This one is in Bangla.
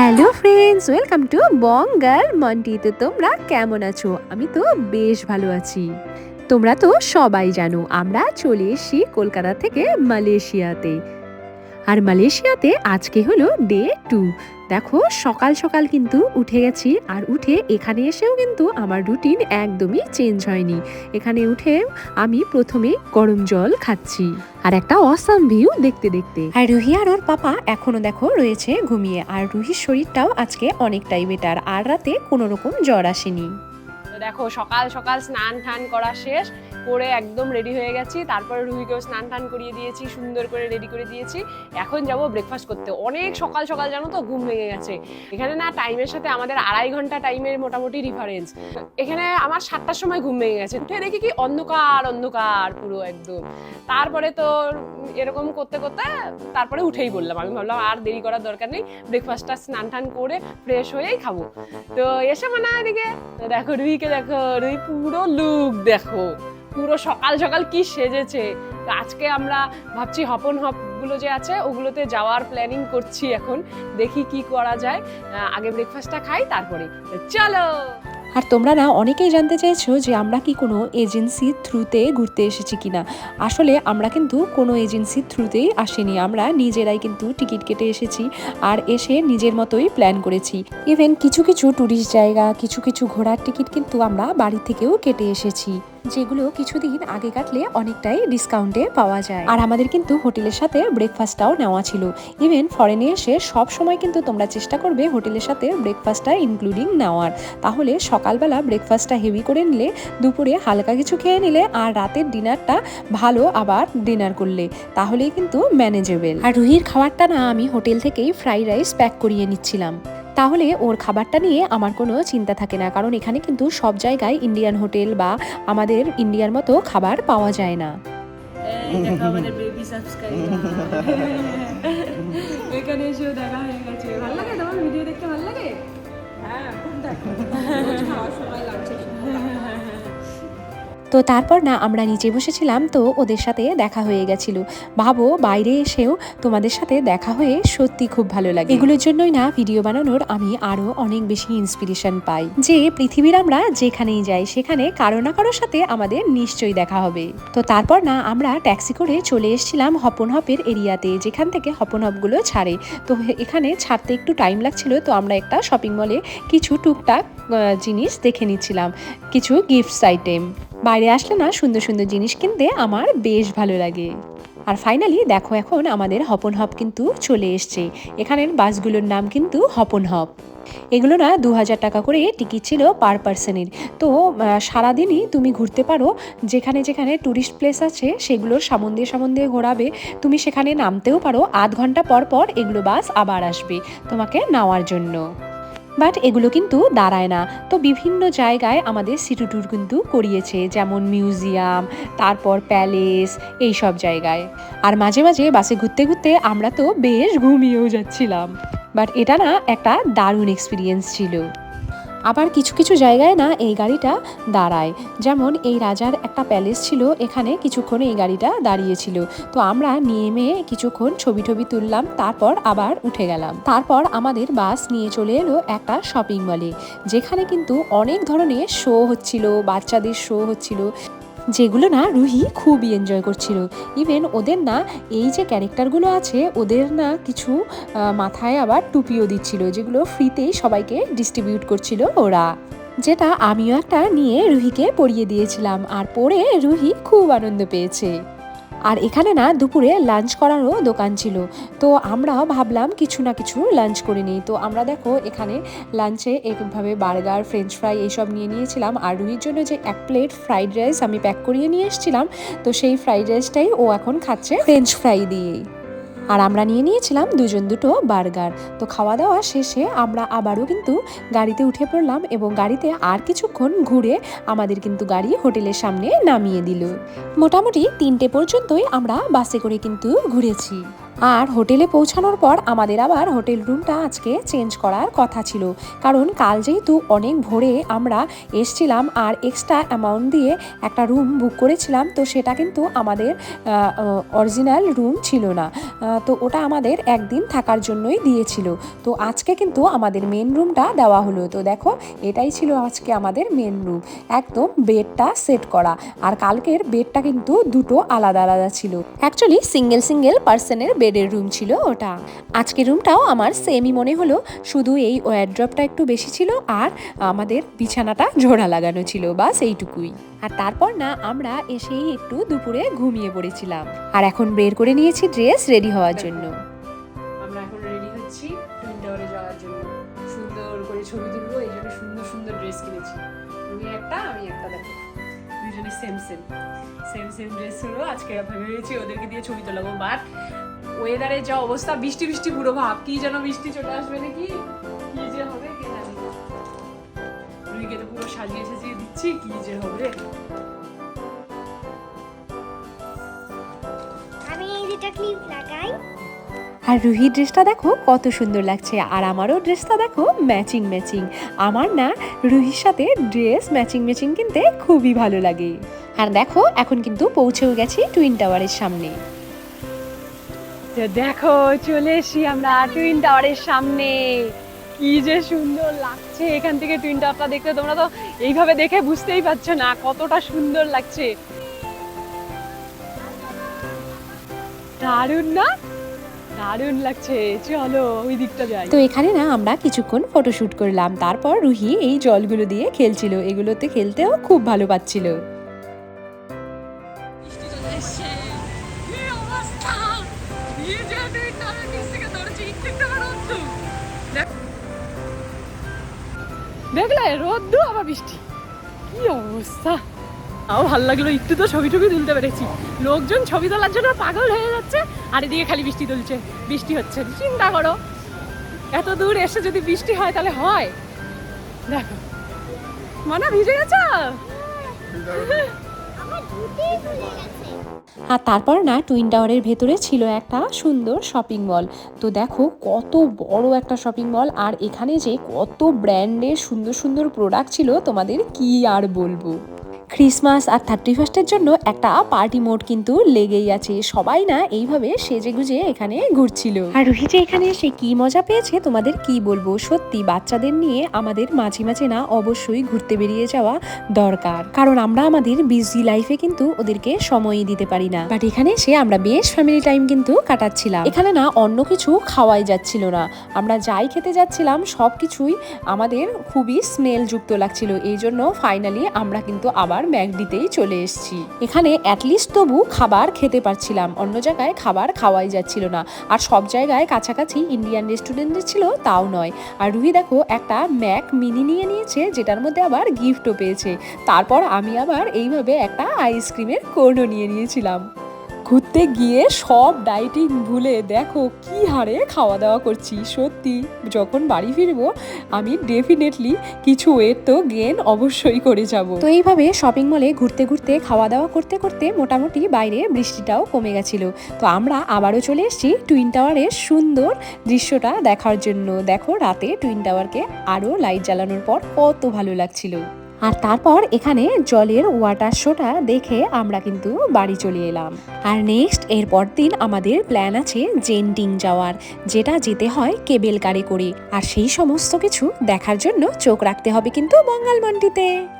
Hello friends welcome to Bangal Monti তো তোমরা কেমন আছো? আমি তো বেশ ভালো আছি। তোমরা তো সবাই জানো, আমরা চলে এসেছি কলকাতা থেকে মালয়েশিয়াতে। আর মালয়েশিয়াতে আজকে হলো ডে টু। দেখো সকাল সকাল কিন্তু উঠে গেছি আর উঠে এখানে এসেও কিন্তু আমার রুটিন একদমই চেঞ্জ হয়নি। এখানে উঠে আমি প্রথমে গরম জল খাচ্ছি আর একটা অসাম ভিউ দেখতে দেখতে। আর রুহি আর ওর পাপা এখনও দেখো রয়েছে ঘুমিয়ে আর রুহির শরীরটাও আজকে অনেকটাই বেটার আর রাতে কোনো রকম জ্বর আসেনি। দেখো সকাল সকাল স্নান টান করা শেষ করে একদম রেডি হয়ে গেছি। তারপরে রুহিকেও স্নান টান করিয়ে দিয়েছি, সুন্দর করে রেডি করে দিয়েছি। এখন যাব ব্রেকফাস্ট করতে। অনেক সকাল সকাল জানো তো, ঘুম ভেঙে গেছে। এখানে না টাইমের সাথে আমাদের আড়াই ঘণ্টা টাইমের মোটামুটি ডিফারেন্স এখানে আমার সাতটার সময় ঘুম ভেঙে গেছে। উঠে দেখি কি অন্ধকার অন্ধকার পুরো একদম। তারপরে তো এরকম করতে করতে তারপরে উঠেই বললাম। আমি ভাবলাম আর দেরি করার দরকার নেই। ব্রেকফাস্টটা স্নান টান করে ফ্রেশ হয়েই খাব। তো এসে মানে এদিকে দেখো, রুহিকে দেখো, রুহি পুরো লুক দেখো। পুরো সকাল সকাল কি সেজেছে? আজকে আমরা ভাবছি হপন হপগুলো যে আছে, ওগুলোতে যাওয়ার প্ল্যানিং করছি এখন। দেখি কি করা যায়। আগে ব্রেকফাস্টটা খাই, তারপরে। চলো! আর তোমরা না অনেকেই জানতে চাইছো যে আমরা কি কোনো এজেন্সির থ্রুতে ঘুরতে এসেছি কিনা। আসলে আমরা কিন্তু কোনো এজেন্সির থ্রুতেই আসিনি। আমরা নিজেরাই কিন্তু টিকিট কেটে এসেছি আর এসে নিজের মতোই প্ল্যান করেছি। ইভেন কিছু কিছু ট্যুরিস্ট জায়গা, কিছু কিছু ঘোরার টিকিট কিন্তু আমরা বাড়ি থেকেও কেটে এসেছি, যেগুলো কিছুদিন আগে কাটলে অনেকটাই ডিসকাউন্টে পাওয়া যায়। আর আমাদের কিন্তু হোটেলের সাথে ব্রেকফাস্টটাও নেওয়া ছিল। ইভেন ফরেনে এসে সব সময় কিন্তু তোমরা চেষ্টা করবে হোটেলের সাথে ব্রেকফাস্টটা ইনক্লুডিং নেওয়ার। তাহলে সকালবেলা ব্রেকফাস্টটা হেভি করে নিলে, দুপুরে হালকা কিছু খেয়ে নিলে আর রাতের ডিনারটা ভালো আবার ডিনার করলে। তাহলেই কিন্তু ম্যানেজেবল আর রুহির খাবারটা না আমি হোটেল থেকেই ফ্রাইড রাইস প্যাক করিয়ে নিচ্ছিলাম। তাহলে ওর খাবারটা নিয়ে আমার কোনো চিন্তা থাকে না, কারণ এখানে কিন্তু সব জায়গায় ইন্ডিয়ান হোটেল বা আমাদের ইন্ডিয়ার মতো খাবার পাওয়া যায় না। এখানে এসেও দেখা হয়ে গেছে। ভালো লাগে তোমার ভিডিও দেখতে? ভালো হ্যাঁ খুব খাওয়ার সময় লাগছে। তো তারপর না, আমরা নিচে বসেছিলাম, তো ওদের সাথে দেখা হয়ে গেছিল। ভাবো, বাইরে এসেও তোমাদের সাথে দেখা হয়ে সত্যি খুব ভালো লাগে। এগুলোর জন্যই না ভিডিও বানানোর আমি আরও অনেক বেশি ইন্সপিরেশন পাই। যে পৃথিবীর আমরা যেখানেই যাই, সেখানে কারও না কারোর সাথে আমাদের নিশ্চয়ই দেখা হবে। তো তারপর না, আমরা ট্যাক্সি করে চলে এসেছিলাম হপন হপের এরিয়াতে, যেখান থেকে হপন হপগুলো ছাড়ে। তো এখানে ছাড়তে একটু টাইম লাগছিল, তো আমরা একটা শপিং মলে কিছু টুকটাক জিনিস দেখে নিচ্ছিলাম, কিছু গিফটস আইটেম বাইরে আসলে না সুন্দর সুন্দর জিনিস কিনতে আমার বেশ ভালো লাগে। আর ফাইনালি দেখো এখন আমাদের হপন হপ কিন্তু চলে এসছে। এখানের বাসগুলোর নাম কিন্তু হপন হপ এগুলো না দু হাজার টাকা করে টিকিট ছিল পার পার্সনের তো সারাদিনই তুমি ঘুরতে পারো, যেখানে যেখানে ট্যুরিস্ট প্লেস আছে সেগুলোর সামন্দে সামন্দে ঘোরাবে। তুমি সেখানে নামতেও পারো, আধ ঘণ্টা পর পর এগুলো বাস আবার আসবে তোমাকে নেওয়ার জন্য। বাট এগুলো কিন্তু দাঁড়ায় না। তো বিভিন্ন জায়গায় আমাদের সিটি ট্যুর কিন্তু করিয়েছে, যেমন মিউজিয়াম তারপর প্যালেস এই সব জায়গায়। আর মাঝে মাঝে বাসে ঘুরতে ঘুরতে আমরা তো বেশ ঘুমিয়েও যাচ্ছিলাম। বাট এটা না একটা দারুণ এক্সপিরিয়েন্স ছিল। আবার কিছু কিছু জায়গায় না এই গাড়িটা দাঁড়ায়। যেমন এই রাজার একটা প্যালেস ছিল, এখানে কিছুক্ষণ এই গাড়িটা দাঁড়িয়েছিল। তো আমরা নেমে কিছুক্ষণ ছবি টবি তুললাম, তারপর আবার উঠে গেলাম। তারপর আমাদের বাস নিয়ে চলে এলো একটা শপিং মলে যেখানে কিন্তু অনেক ধরনের শো হচ্ছিল, বাচ্চাদের শো হচ্ছিল। যেগুলো না রুহি খুবই এনজয় করছিল। ইভেন ওদের না এই যে ক্যারেক্টারগুলো আছে, ওদের না কিছু মাথায় আবার টুপিও দিচ্ছিল, যেগুলো ফ্রিতেই সবাইকে ডিস্ট্রিবিউট করছিল ওরা। যেটা আমিও একটা নিয়ে রুহিকে পরিয়ে দিয়েছিলাম, আর পরে রুহি খুব আনন্দ পেয়েছে। আর এখানে না দুপুরে লাঞ্চ করারও দোকান ছিল। তো আমরা ভাবলাম কিছু না কিছু লাঞ্চ করে নিই। তো আমরা দেখো এখানে লাঞ্চে একভাবে বার্গার ফ্রেঞ্চ ফ্রাই এইসব নিয়ে নিয়েছিলাম। আর রুহির জন্য যে এক প্লেট ফ্রাইড রাইস আমি প্যাক করিয়ে নিয়ে এসেছিলাম, তো সেই ফ্রাইড রাইসটাই ও এখন খাচ্ছে ফ্রেঞ্চ ফ্রাই দিয়েই। আর আমরা নিয়ে নিয়েছিলাম দুজন দুটো বার্গার। তো খাওয়া দাওয়া শেষে আমরা আবারও কিন্তু গাড়িতে উঠে পড়লাম এবং গাড়িতে আর কিছুক্ষণ ঘুরে আমাদের কিন্তু গাড়ি হোটেলের সামনে নামিয়ে দিল। মোটামুটি তিনটে পর্যন্তই আমরা বাসে করে কিন্তু ঘুরেছি। আর হোটেলে পৌঁছানোর পর আমাদের আবার হোটেল রুমটা আজকে চেঞ্জ করার কথা ছিল। কারণ কাল যেহেতু অনেক ভোরে আমরা এসছিলাম আর এক্সট্রা অ্যামাউন্ট দিয়ে একটা রুম বুক করেছিলাম, তো সেটা কিন্তু আমাদের অরিজিনাল রুম ছিল না। তো ওটা আমাদের একদিন থাকার জন্যই দিয়েছিল। তো আজকে কিন্তু আমাদের মেন রুমটা দেওয়া হলো। তো দেখো, এটাই ছিল আজকে আমাদের মেন রুম একদম বেডটা সেট করা। আর কালকের বেডটা কিন্তু দুটো আলাদা আলাদা ছিল। অ্যাকচুয়ালি সিঙ্গেল সিঙ্গেল পার্সনের বেডের রুম ছিল ওটা। আজকের রুমটাও আমার সেমই মনে হলো, শুধু এই ওয়ারড্রপটা একটু বেশি ছিল আর আমাদের বিছানাটা জোড়া লাগানো ছিল, বাস এইটুকুই। আর তারপর না, আমরা এসেই একটু দুপুরে ঘুমিয়ে পড়েছিলাম। আর এখন বের করে নিয়েছি ড্রেস রেডি হওয়ার জন্য। আমরা এখন রেডি হচ্ছি টুইন টাওয়ারে যাওয়ার জন্য। সুন্দর করে ছবি এই জন্য সুন্দর সুন্দর ড্রেস কিনেছি। তুমি একটা, আমি একটা দেখো। দুজনে same same same same dress হলো, আজকে ভেবেছি ওদেরকে দিয়ে ছবি তোলাবো বাট ওয়েদারের যা অবস্থা বৃষ্টি বৃষ্টি পুরো ভাব। কি যেন বৃষ্টি চলে আসবে নাকি? কি যে হবে কে জানে। রুইকে তো পুরো সাজিয়ে সাজিয়ে দিচ্ছি কি যে হবে। আমি এই দুটা ক্লিপ লাগাই। আর রুহি ড্রেসটা দেখো কত সুন্দর লাগছে আর আমারও ড্রেসটা দেখো ম্যাচিং ম্যাচিং আমার না রুহির সাথে ড্রেস ম্যাচিং ম্যাচিং কিনতে খুবই ভালো লাগে। আর দেখো এখন কিন্তু পৌঁছেও গেছি টুইন টাওয়ারের সামনে। তো দেখো, চলে এসি আমরা টুইন টাওয়ারের সামনে। কি যে সুন্দর লাগছে এখান থেকে টুইন টাওয়ারটা দেখতে। তোমরা তো এইভাবে দেখে বুঝতেই পারছ না কতটা সুন্দর লাগছে। দারুণ না? দারুণ লাগছে। চলো, ওই দিকটা যাই। তো এখানে না আমরা কিছুক্ষণ ফটোশুট করলাম। তারপর রুহি এই জলগুলো দিয়ে খেলছিল। এগুলোতে খেলতেও খুব ভালো পাচ্ছিল। দেখলে রোদ্দু আবার বৃষ্টি। কি অবস্থা? তাও ভালো লাগল, একটু তো ছবি টবি তুলতে পেরেছি। লোকজন ছবি তোলার জন্য পাগল হয়ে যাচ্ছে, আর এদিকে খালি বৃষ্টি তুলছে। বৃষ্টি হচ্ছে, চিন্তা করো। এত দূর এসে যদি বৃষ্টি হয়, তাহলে হয়। দেখো। মানে ভিজে গেছো। আর তারপর না টুইন টাওয়ারের ভেতরে ছিল একটা সুন্দর শপিং মল তো দেখো কত বড় একটা শপিং মল আর এখানে যে কত ব্র্যান্ডের সুন্দর সুন্দর প্রোডাক্ট ছিল তোমাদের কি আর বলব? ক্রিসমাস আর থার্টি ফার্স্টের জন্য একটা পার্টি মোড কিন্তু লেগেই আছে। সবাই না এইভাবে সেজে গুজে এখানে ঘুরছিল। আর রুহি যে এখানে সে কি মজা পেয়েছে? তোমাদের কি বলব? সত্যি বাচ্চাদের নিয়ে আমাদের মাঝে মাঝে না অবশ্যই ঘুরতে বেরিয়ে যাওয়া দরকার। কারণ আমরা আমাদের বিজি লাইফে কিন্তু ওদেরকে সময়ই দিতে পারি না। বাট এখানে এসে আমরা বেশ ফ্যামিলি টাইম কিন্তু কাটাচ্ছিলাম। এখানে না অন্য কিছু খাওয়াই যাচ্ছিল না। আমরা যাই খেতে যাচ্ছিলাম সব কিছুই আমাদের খুবই স্মেল যুক্ত লাগছিল। এই জন্য ফাইনালি আমরা কিন্তু আবার ম্যাকডিতেই চলে এসেছি। এখানে অ্যাটলিস্ট তবু খাবার খেতে পারছিলাম। অন্য জায়গায় খাবার খাওয়াই যাচ্ছিল না। আর সব জায়গায় কাছাকাছি ইন্ডিয়ান রেস্টুরেন্টে ছিল, তাও নয়। আর রুহি দেখো, একটা ম্যাক মিনি নিয়ে নিয়েছে, যেটার মধ্যে আবার গিফটও পেয়েছে। তারপর আমি আবার এইভাবে একটা আইসক্রিমের কোনও নিয়ে নিয়েছিলাম। ঘুরতে গিয়ে সব ডায়েটিং ভুলে দেখো কি হারে খাওয়া দাওয়া করছি, সত্যি। যখন বাড়ি ফিরবো, আমি ডেফিনেটলি কিছু ওয়েট তো গেন অবশ্যই করে যাব। তো এইভাবে শপিং মলে ঘুরতে ঘুরতে, খাওয়া দাওয়া করতে করতে মোটামুটি বাইরে বৃষ্টিটাও কমে গেছিল। তো আমরা আবারও চলে এসেছি টুইন টাওয়ারের সুন্দর দৃশ্যটা দেখার জন্য। দেখো রাতে টুইন টাওয়ারকে আরও লাইট জ্বালানোর পর কত ভালো লাগছিল। আর তারপর এখানে জলের ওয়াটার শোটা দেখে আমরা কিন্তু বাড়ি চলে এলাম। আর নেক্সট এরপর দিন আমাদের প্ল্যান আছে জেন্টিং যাওয়ার, যেটা যেতে হয় কেবেল কারে। করে আর সেই সমস্ত কিছু দেখার জন্য চোখ রাখতে হবে কিন্তু বঙ্গাল মান্ডিতে